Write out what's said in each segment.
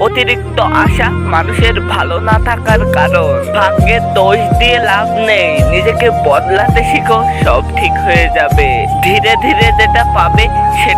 অতিরিক্ত আশা মানুষের ভালো না থাকার কারণ। ভাগ্যে দোষ দিয়ে লাভ নেই। নিজেকে বদলাতে শিখো, সব ঠিক হয়ে যাবে। ধীরে ধীরে যেটা পাবে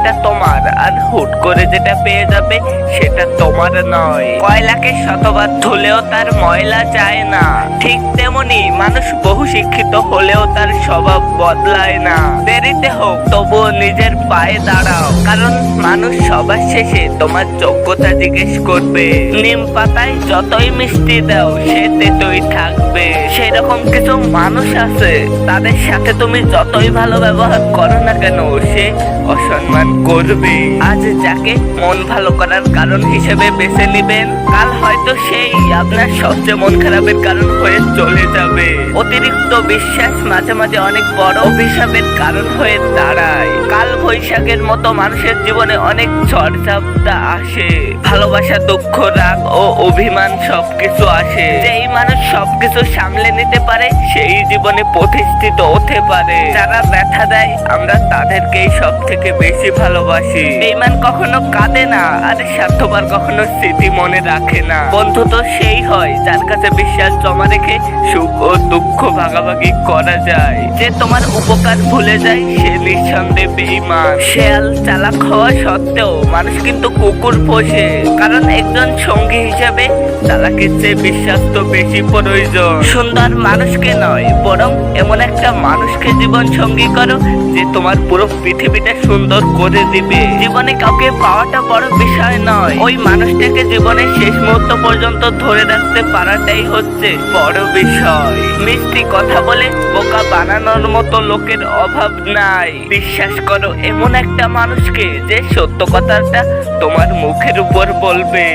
সেটা তোমার, আর হুট করে যেটা পেয়ে যাবে সেটা তোমার নয়। কয়লাকে শতবার ধুলেও তার ময়লা যায় না। ঠিক তেমনি মানুষ বহু শিক্ষিত হলেও তার স্বভাব বদলায় না। দেরিতে হোক, তবুও নিজের পায়ে দাঁড়াও। কারণ মানুষ সবার শেষে তোমার যোগ্যতা জিজ্ঞেস করবে। নিম পাতায় যতই মিষ্টি দাও, সে তেতই থাকবে। সেরকম কিছু মানুষ আছে, তাদের সাথে তুমি যতই ভালো ব্যবহার করো না কেন, সে অসম্মান করবে। আজ যাকে মন ভালো করার কারণ হিসেবে বেছে নিবেন, কাল হয়তো সেই আপনার সবচেয়ে মন খারাপের কারণ হয়ে চলে যাবে। অতিরিক্ত বিশ্বাস মাঝে মাঝে অনেক বড় অভিশাপের কারণ হয়ে দাঁড়ায়। কাল বৈশাখের মতো মানুষের জীবনে অনেক ঝড়ঝাপটা আসে। ভালোবাসা, দুঃখ, রাগ ও অভিমান সবকিছু আসে। যেই মানুষ সবকিছু সামলে নিতে পারে, সেই জীবনে প্রতিষ্ঠিত হতে পারে। যারা ব্যথা দেয়, আমরা তাদেরকেই সব থেকে বেশি ভালোবাসি। বেইমান কখনো কাঁদে না, আর স্বার্থপর কখনো স্মৃতি মনে রাখে না। বন্ধু তো সেই হয়, যার কাছে বিশ্বাস জমা রেখে সুখ ও দুঃখ ভাগাভাগি করা যায়। যে তোমার উপকার ভুলে যায়, সে নিঃসন্দেহে বেইমান। শেয়াল চালাক হওয়া সত্ত্বেও মানুষ কিন্তু কুকুর পোষে, কারণ একজন সঙ্গী হিসেবে চালাকের চেয়ে বিশ্বাস তো বেশি প্রয়োজন। সুন্দর মানুষকে নয়, বরং এমন একটা মানুষকে জীবন সঙ্গী করো, যে তোমার পুরো পৃথিবীটা সুন্দর করে দিবে। জীবনে কাউকে পাওয়াটা বড় বিষয় নয়। ওই মানুষটাকে জীবনের শেষ মুহূর্ত পর্যন্ত ধরে রাখতে পারাটাই হচ্ছে বড় বিষয়। মিষ্টি কথা বলে বোকা বানানোর মতো লোকের অভাব নাই। বিশ্বাস করো এমন একটা মানুষকে যে সত্য কথাটা তোমার মুখের উপর বলবে।